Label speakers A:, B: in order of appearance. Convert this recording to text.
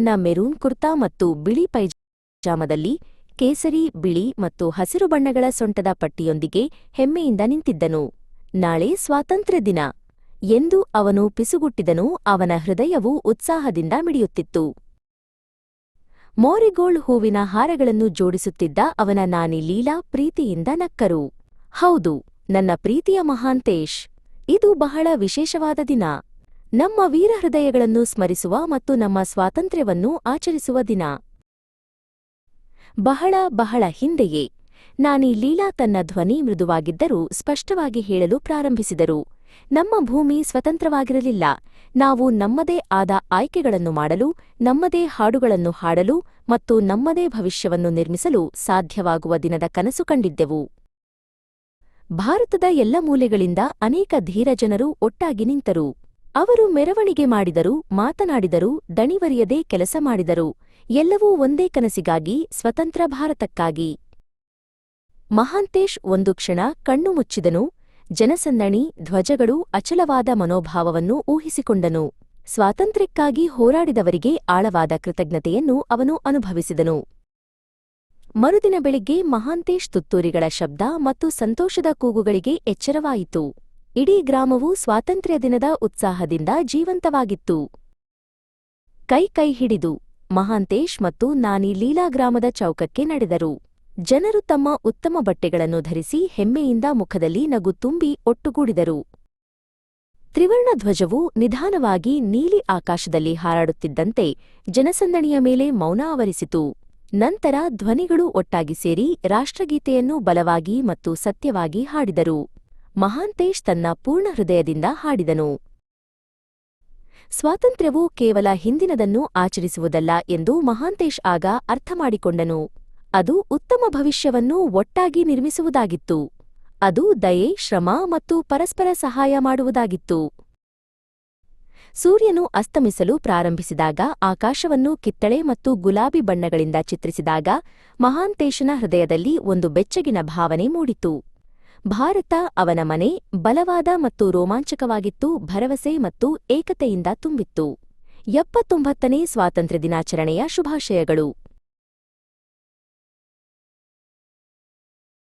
A: ನ ಮೆರೂನ್ ಕುರ್ತಾ ಮತ್ತು ಬಿಳಿ ಪೈಜಾಮದಲ್ಲಿ ಕೇಸರಿ, ಬಿಳಿ ಮತ್ತು ಹಸಿರು ಬಣ್ಣಗಳ ಸೊಂಟದ ಪಟ್ಟಿಯೊಂದಿಗೆ ಹೆಮ್ಮೆಯಿಂದ ನಿಂತಿದ್ದನು. ನಾಳೆ ಸ್ವಾತಂತ್ರ್ಯ ದಿನ. ಎಂದು ಅವನು ಪಿಸುಗುಟ್ಟಿದನು, ಅವನ ಹೃದಯವು ಉತ್ಸಾಹದಿಂದ ಮಿಡಿಯುತ್ತಿತ್ತು. ಮೋರಿಗೋಲ್ಡ್ ಹೂವಿನ ಹಾರಗಳನ್ನು ಜೋಡಿಸುತ್ತಿದ್ದ ಅವನ ನಾನಿ ಲೀಲಾ ಪ್ರೀತಿಯಿಂದ ನಕ್ಕರು. ಹೌದು, ನನ್ನ ಪ್ರೀತಿಯ ಮಹಾಂತೇಶ್, ಇದು ಬಹಳ ವಿಶೇಷವಾದ ದಿನ. ನಮ್ಮ ವೀರ ಹೃದಯಗಳನ್ನು ಸ್ಮರಿಸುವ ಮತ್ತು ನಮ್ಮ ಸ್ವಾತಂತ್ರ್ಯವನ್ನು ಆಚರಿಸುವ ದಿನ. ಬಹಳ ಬಹಳ ಹಿಂದೆಯೇ, ನಾನಿ ಲೀಲಾ ತನ್ನ ಧ್ವನಿ ಮೃದುವಾಗಿದ್ದರೂ ಸ್ಪಷ್ಟವಾಗಿ ಹೇಳಲು ಪ್ರಾರಂಭಿಸಿದರು. ನಮ್ಮ ಭೂಮಿ ಸ್ವತಂತ್ರವಾಗಿರಲಿಲ್ಲ, ನಾವು ನಮ್ಮದೇ ಆದ ಆಯ್ಕೆಗಳನ್ನು ಮಾಡಲು, ನಮ್ಮದೇ ಹಾಡುಗಳನ್ನು ಹಾಡಲು ಮತ್ತು ನಮ್ಮದೇ ಭವಿಷ್ಯವನ್ನು ನಿರ್ಮಿಸಲು ಸಾಧ್ಯವಾಗುವ ದಿನದ ಕನಸು ಕಂಡಿದ್ದೆವು. ಭಾರತದ ಎಲ್ಲ ಮೂಲೆಗಳಿಂದ ಅನೇಕ ಧೀರ ಜನರು ಒಟ್ಟಾಗಿ ನಿಂತರು. ಅವರು ಮೆರವಣಿಗೆ ಮಾಡಿದರು, ಮಾತನಾಡಿದರು, ದಣಿವರಿಯದೆ ಕೆಲಸ ಮಾಡಿದರು. ಎಲ್ಲವೂ ಒಂದೇ ಕನಸಿಗಾಗಿ, ಸ್ವತಂತ್ರ ಭಾರತಕ್ಕಾಗಿ. ಮಹಾಂತೇಶ್ ಒಂದು ಕ್ಷಣ ಕಣ್ಣು ಮುಚ್ಚಿದನು. ಜನಸಂದಣಿ, ಧ್ವಜಗಳು, ಅಚಲವಾದ ಮನೋಭಾವವನ್ನು ಊಹಿಸಿಕೊಂಡನು. ಸ್ವಾತಂತ್ರ್ಯಕ್ಕಾಗಿ ಹೋರಾಡಿದವರಿಗೆ ಆಳವಾದ ಕೃತಜ್ಞತೆಯನ್ನು ಅವನು ಅನುಭವಿಸಿದನು. ಮರುದಿನ ಬೆಳಿಗ್ಗೆ ಮಹಾಂತೇಶ್ ತುತ್ತೂರಿಗಳ ಶಬ್ದ ಮತ್ತು ಸಂತೋಷದ ಕೂಗುಗಳಿಗೆ ಎಚ್ಚರವಾಯಿತು. ಇಡೀ ಗ್ರಾಮವು ಸ್ವಾತಂತ್ರ್ಯ ದಿನದ ಉತ್ಸಾಹದಿಂದ ಜೀವಂತವಾಗಿತ್ತು. ಕೈ ಕೈ ಹಿಡಿದು ಮಹಾಂತೇಶ್ ಮತ್ತು ನಾನಿ ಲೀಲಾ ಗ್ರಾಮದ ಚೌಕಕ್ಕೆ ನಡೆದರು. ಜನರು ತಮ್ಮ ಉತ್ತಮ ಬಟ್ಟೆಗಳನ್ನು ಧರಿಸಿ ಹೆಮ್ಮೆಯಿಂದ ಮುಖದಲ್ಲಿ ನಗು ತುಂಬಿ ಒಟ್ಟುಗೂಡಿದರು. ತ್ರಿವರ್ಣ ಧ್ವಜವು ನಿಧಾನವಾಗಿ ನೀಲಿ ಆಕಾಶದಲ್ಲಿ ಹಾರಾಡುತ್ತಿದ್ದಂತೆ ಜನಸಂದಣಿಯ ಮೇಲೆ ಮೌನ ಆವರಿಸಿತು. ನಂತರ ಧ್ವನಿಗಳು ಒಟ್ಟಾಗಿ ಸೇರಿ ರಾಷ್ಟ್ರಗೀತೆಯನ್ನು ಬಲವಾಗಿ ಮತ್ತು ಸತ್ಯವಾಗಿ ಹಾಡಿದರು. ಮಹಾಂತೇಶ್ ತನ್ನ ಪೂರ್ಣ ಹೃದಯದಿಂದ ಹಾಡಿದನು. ಸ್ವಾತಂತ್ರ್ಯವು ಕೇವಲ ಹಿಂದಿನದನ್ನು ಆಚರಿಸುವುದಲ್ಲ ಎಂದು ಮಹಾಂತೇಶ್ ಆಗ ಅರ್ಥಮಾಡಿಕೊಂಡನು. ಅದು ಉತ್ತಮ ಭವಿಷ್ಯವನ್ನು ಒಟ್ಟಾಗಿ ನಿರ್ಮಿಸುವುದಾಗಿತ್ತು. ಅದು ದಯೆ, ಶ್ರಮ ಮತ್ತು ಪರಸ್ಪರ ಸಹಾಯ ಮಾಡುವುದಾಗಿತ್ತು. ಸೂರ್ಯನು ಅಸ್ತಮಿಸಲು ಪ್ರಾರಂಭಿಸಿದಾಗ, ಆಕಾಶವನ್ನು ಕಿತ್ತಳೆ ಮತ್ತು ಗುಲಾಬಿ ಬಣ್ಣಗಳಿಂದ ಚಿತ್ರಿಸಿದಾಗ ಮಹಾಂತೇಶನ ಹೃದಯದಲ್ಲಿ ಒಂದು ಬೆಚ್ಚಗಿನ ಭಾವನೆ ಮೂಡಿತು. ಭಾರತ ಅವನ ಮನೆ ಬಲವಾದ ಮತ್ತು ರೋಮಾಂಚಕವಾಗಿತ್ತು ಭರವಸೆ ಮತ್ತು ಏಕತೆಯಿಂದ ತುಂಬಿತ್ತು. ಎಪ್ಪತ್ತೊಂಬತ್ತನೇ ಸ್ವಾತಂತ್ರ್ಯ ದಿನಾಚರಣೆಯ ಶುಭಾಶಯಗಳು.